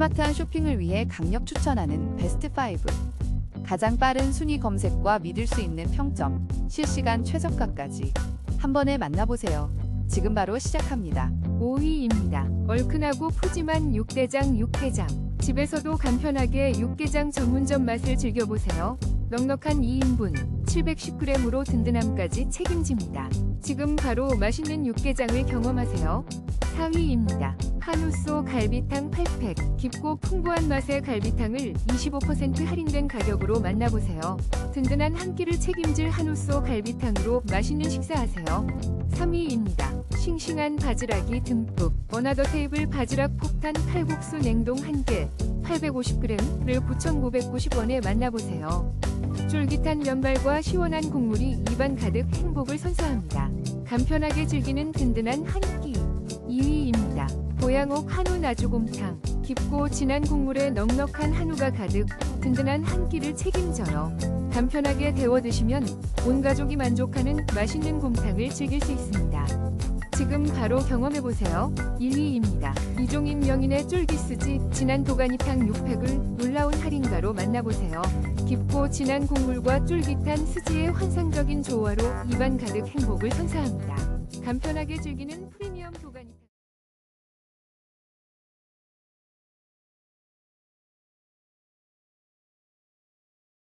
스마트한 쇼핑을 위해 강력 추천하는 베스트 5. 가장 빠른 순위 검색과 믿을 수 있는 평점, 실시간 최저가까지 한 번에 만나보세요. 지금 바로 시작합니다. 5위입니다. 얼큰하고 푸짐한 육개장 육개장. 집에서도 간편하게 육개장 전문점 맛을 즐겨보세요. 넉넉한 2인분, 710g으로 든든함까지 책임집니다. 지금 바로 맛있는 육개장을 경험하세요. 4위입니다. 한우소 갈비탕 8팩. 깊고 풍부한 맛의 갈비탕을 25% 할인된 가격으로 만나보세요. 든든한 한 끼를 책임질 한우소 갈비탕으로 맛있는 식사하세요. 3위입니다. 싱싱한 바지락이 듬뿍 원하더 테이블 바지락 폭탄 칼국수 냉동 1개 850g를 9,990원에 만나보세요. 쫄깃한 면발과 시원한 국물이 입안 가득 행복을 선사합니다. 간편하게 즐기는 든든한 한 끼. 2위입니다. 보양옥 한우 나주곰탕. 깊고 진한 국물에 넉넉한 한우가 가득 든든한 한 끼를 책임져요. 간편하게 데워 드시면 온 가족이 만족하는 맛있는 곰탕을 즐길 수 있습니다. 지금 바로 경험해보세요. 1위입니다. 이종인 명인의 쫄깃수지 진한 도가니탕 6팩을 놀라운 할인가로 만나보세요. 깊고 진한 국물과 쫄깃한 수지의 환상적인 조화로 입안 가득 행복을 선사합니다. 간편하게 즐기는 프리미엄 도가니탕